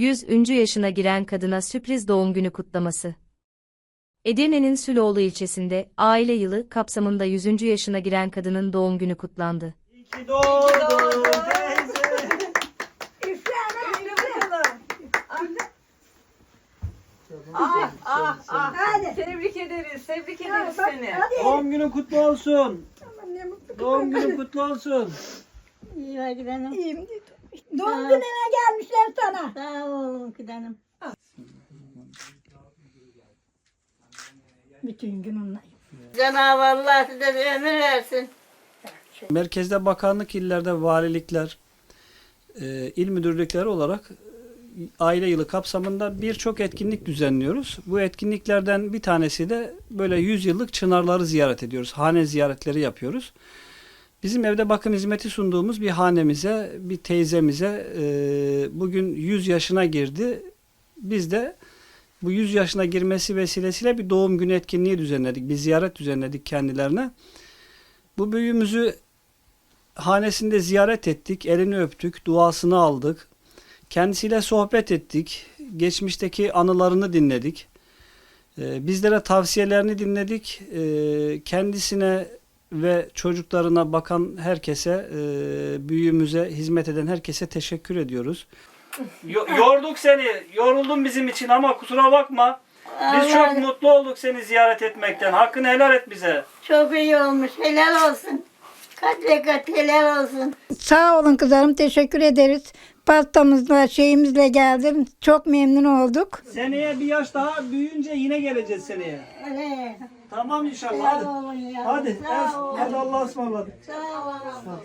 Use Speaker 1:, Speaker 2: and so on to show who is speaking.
Speaker 1: 100. yaşına giren kadına sürpriz doğum günü kutlaması. Edirne'nin Süloğlu ilçesinde aile yılı kapsamında 100. yaşına giren kadının doğum günü kutlandı.
Speaker 2: İyi ki doğdun teyze.
Speaker 3: Ah ah ah.
Speaker 4: Hadi.
Speaker 3: Tebrik ederiz. Tebrik ederiz
Speaker 4: Bak,
Speaker 3: seni.
Speaker 4: hadi.
Speaker 2: Doğum günün kutlu olsun.
Speaker 4: Aman ne mutlu
Speaker 2: Doğum günün kutlu olsun.
Speaker 5: İyi hadi canım.
Speaker 4: İyiyim. Doğum gününe gelmişler sana.
Speaker 5: Sağ olun canım.
Speaker 4: Bütün gün onunla.
Speaker 5: Cenab-ı Allah size bir ömür versin.
Speaker 2: Merkezde bakanlık, illerde valilikler, e, il müdürlükleri olarak e, aile yılı kapsamında birçok etkinlik düzenliyoruz. Bu etkinliklerden bir tanesi de böyle 100 yıllık çınarları ziyaret ediyoruz. Hane ziyaretleri yapıyoruz. Bizim evde bakım hizmeti sunduğumuz bir hanemize, bir teyzemize e, bugün 100 yaşına girdi. Biz de bu 100 yaşına girmesi vesilesiyle bir doğum günü etkinliği düzenledik. Bir ziyaret düzenledik kendilerine. Bu büyüğümüzü hanesinde ziyaret ettik, elini öptük, duasını aldık. Kendisiyle sohbet ettik, geçmişteki anılarını dinledik. Ee, bizlere tavsiyelerini dinledik. Ee, kendisine ve çocuklarına bakan herkese, e, büyüğümüze hizmet eden herkese teşekkür ediyoruz. yorduk seni, yoruldun bizim için ama kusura bakma. Biz çok mutlu olduk seni ziyaret etmekten. Hakkını helal et bize.
Speaker 5: Çok iyi olmuş. Helal olsun. Kat ve kat helal olsun.
Speaker 4: Sağ olun kızlarım. Teşekkür ederiz. Pastamızla şeyimizle geldim. Çok memnun olduk.
Speaker 2: Seneye bir yaş daha büyüyünce yine geleceğiz seneye.
Speaker 5: Öyle.
Speaker 2: Tamam inşallah. Hadi.
Speaker 5: Sağ olun ya.
Speaker 2: Hadi.
Speaker 5: Sağ olun.
Speaker 2: Hadi Allah'a ısmarladık.
Speaker 5: Sağ olun.